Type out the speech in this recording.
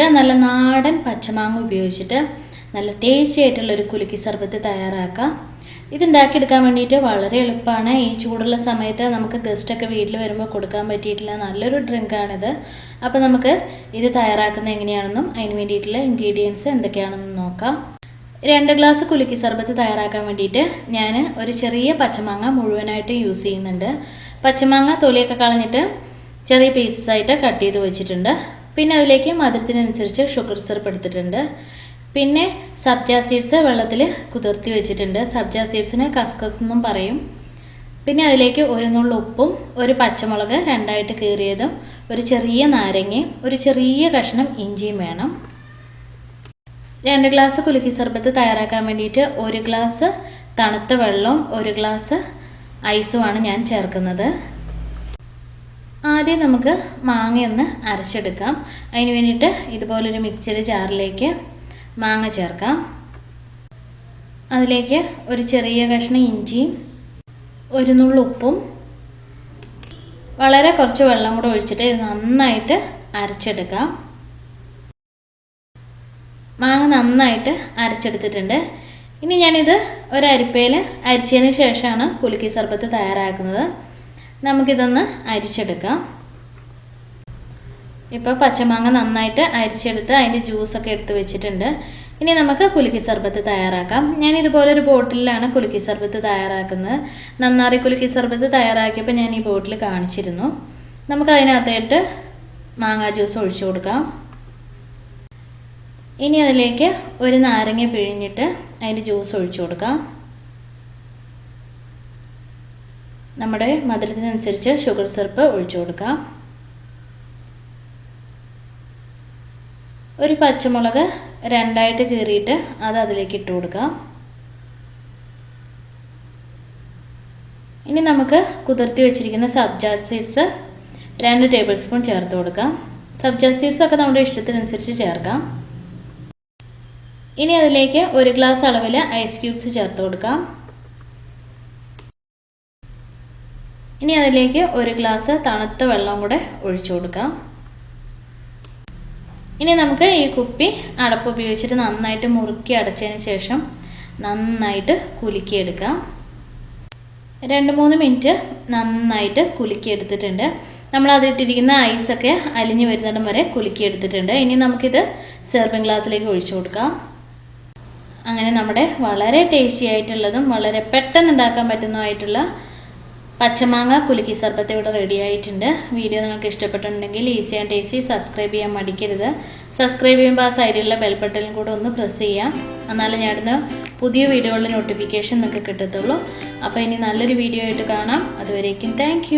നമുക്ക് നല്ല നാടൻ പച്ചമാങ്ങ ഉപയോഗിച്ചിട്ട് നല്ല ടേസ്റ്റി ആയിട്ടുള്ള ഒരു കുലുക്കി സർബത്ത് തയ്യാറാക്കാം. ഇതുണ്ടാക്കിയെടുക്കാൻ വേണ്ടിയിട്ട് വളരെ എളുപ്പമാണ്. ഈ ചൂടുള്ള സമയത്ത് നമുക്ക് ഗസ്റ്റൊക്കെ വീട്ടിൽ വരുമ്പോൾ കൊടുക്കാൻ പറ്റിയിട്ടുള്ള നല്ലൊരു ഡ്രിങ്കാണിത് അപ്പോൾ നമുക്ക് ഇത് തയ്യാറാക്കുന്നത് എങ്ങനെയാണെന്നും അതിന് വേണ്ടിയിട്ടുള്ള ഇൻഗ്രീഡിയൻസ് എന്തൊക്കെയാണെന്നും നോക്കാം. രണ്ട് ഗ്ലാസ് കുലുക്കി സർബത്ത് തയ്യാറാക്കാൻ വേണ്ടിയിട്ട് ഞാൻ ഒരു ചെറിയ പച്ചമാങ്ങ മുഴുവനായിട്ട് യൂസ് ചെയ്യുന്നുണ്ട്. പച്ചമാങ്ങ തൊലിയൊക്കെ കളഞ്ഞിട്ട് ചെറിയ പീസസ് ആയിട്ട് കട്ട് ചെയ്ത് വെച്ചിട്ടുണ്ട്. പിന്നെ അതിലേക്ക് മധുരത്തിനനുസരിച്ച് ഷുഗർ സിറപ്പ് എടുത്തിട്ടുണ്ട്. പിന്നെ സബ്ജ സീഡ്സ് വെള്ളത്തിൽ കുതിർത്തി വെച്ചിട്ടുണ്ട്. സബ്ജ സീഡ്സിന് കസ്കസ് എന്നും പറയും. പിന്നെ അതിലേക്ക് ഒരു നുള്ള ഉപ്പും ഒരു പച്ചമുളക് രണ്ടായിട്ട് കീറിയതും ഒരു ചെറിയ നാരങ്ങയും ഒരു ചെറിയ കഷ്ണം ഇഞ്ചിയും വേണം. രണ്ട് ഗ്ലാസ് കുലുക്കി സർബത്ത് തയ്യാറാക്കാൻ വേണ്ടിയിട്ട് ഒരു ഗ്ലാസ് തണുത്ത വെള്ളവും ഒരു ഗ്ലാസ് ഐസുമാണ് ഞാൻ ചേർക്കുന്നത്. ആദ്യം നമുക്ക് മാങ്ങയൊന്ന് അരച്ചെടുക്കാം. അതിന് വേണ്ടിയിട്ട് ഇതുപോലൊരു മിക്സിയുടെ ജാറിലേക്ക് മാങ്ങ ചേർക്കാം. അതിലേക്ക് ഒരു ചെറിയ കഷ്ണം ഇഞ്ചിയും ഒരു നുള്ളു ഉപ്പും വളരെ കുറച്ച് വെള്ളം കൂടെ ഒഴിച്ചിട്ട് ഇത് നന്നായിട്ട് അരച്ചെടുക്കാം. മാങ്ങ നന്നായിട്ട് അരച്ചെടുത്തിട്ടുണ്ട്. ഇനി ഞാനിത് ഒരു അരിപ്പയിൽ അരിച്ചതിന് ശേഷമാണ് കുലുക്കി സർബത്ത് തയ്യാറാക്കുന്നത്. നമുക്കിതൊന്ന് അരിച്ചെടുക്കാം. ഇപ്പോൾ പച്ചമാങ്ങ നന്നായിട്ട് അരിച്ചെടുത്ത് അതിന്റെ ജ്യൂസൊക്കെ എടുത്ത് വെച്ചിട്ടുണ്ട്. ഇനി നമുക്ക് കുലുക്കി സർബത്ത് തയ്യാറാക്കാം. ഞാൻ ഇതുപോലെ ഒരു ബോട്ടിലാണ് കുലുക്കി സർബത്ത് തയ്യാറാക്കുന്നത്. നന്നാറി കുലുക്കി സർബത്ത് തയ്യാറാക്കിയപ്പോൾ ഞാൻ ഈ ബോട്ടിൽ കാണിച്ചിരുന്നു. നമുക്ക് അതിനകത്തായിട്ട് മാങ്ങാ ജ്യൂസ് ഒഴിച്ചു കൊടുക്കാം. ഇനി അതിലേക്ക് ഒരു നാരങ്ങ പിഴിഞ്ഞിട്ട് അതിന്റെ ജ്യൂസ് ഒഴിച്ചു കൊടുക്കാം. നമ്മുടെ മധുരത്തിനനുസരിച്ച് ഷുഗർ സിറപ്പ് ഒഴിച്ചു കൊടുക്കാം ഒരു പച്ചമുളക് രണ്ടായിട്ട് കീറിയിട്ട് അത് അതിലേക്ക് ഇട്ട് കൊടുക്കാം ഇനി നമുക്ക് കുതിർത്തി വെച്ചിരിക്കുന്ന സബ്ജാ സീഡ്സ് രണ്ട് ടേബിൾ സ്പൂൺ ചേർത്ത് കൊടുക്കാം. സബ്ജാ സീഡ്സ് ഒക്കെ നമ്മുടെ ഇഷ്ടത്തിനനുസരിച്ച് ചേർക്കാം. ഇനി അതിലേക്ക് ഒരു ഗ്ലാസ് അളവിൽ ഐസ് ക്യൂബ്സ് ചേർത്ത് കൊടുക്കാം. ഇനി അതിലേക്ക് ഒരു ഗ്ലാസ് തണുത്ത വെള്ളം കൂടെ ഒഴിച്ചു കൊടുക്കാം. ഇനി നമുക്ക് ഈ കുപ്പി അടപ്പ് ഉപയോഗിച്ചിട്ട് നന്നായിട്ട് മുറുക്കി അടച്ചതിന് ശേഷം നന്നായിട്ട് കുലുക്കിയെടുക്കാം. രണ്ട് മൂന്ന് മിനിറ്റ് നന്നായിട്ട് കുലുക്കിയെടുത്തിട്ടുണ്ട്. നമ്മൾ അതിട്ടിരിക്കുന്ന ഐസൊക്കെ അലിഞ്ഞു വരുന്നിടം വരെ കുലുക്കിയെടുത്തിട്ടുണ്ട്. ഇനി നമുക്കിത് സെർവിങ് ഗ്ലാസ്സിലേക്ക് ഒഴിച്ചു കൊടുക്കാം. അങ്ങനെ നമ്മുടെ വളരെ ടേസ്റ്റി ആയിട്ടുള്ളതും വളരെ പെട്ടെന്ന് ഉണ്ടാക്കാൻ പറ്റുന്നതുമായിട്ടുള്ള പച്ചമാങ്ങ കുലുക്കി സർബത്ത് ഇവിടെ റെഡി ആയിട്ടുണ്ട്. വീഡിയോ നിങ്ങൾക്ക് ഇഷ്ടപ്പെട്ടിട്ടുണ്ടെങ്കിൽ ഈസി ആൻഡ് ടേസ്റ്റി സബ്സ്ക്രൈബ് ചെയ്യാൻ മടിക്കരുത്. സബ്സ്ക്രൈബ് ചെയ്യുമ്പോൾ ആ സൈഡിലുള്ള ബെൽ ബട്ടണിൽ കൂടെ ഒന്ന് പ്രസ് ചെയ്യാം. എന്നാലും ഞാനിന്ന് പുതിയ വീഡിയോകളുടെ നോട്ടിഫിക്കേഷൻ നിങ്ങൾക്ക് കിട്ടത്തുള്ളൂ. അപ്പോൾ ഇനി നല്ലൊരു വീഡിയോ ആയിട്ട് കാണാം. അതുവരേക്കും താങ്ക്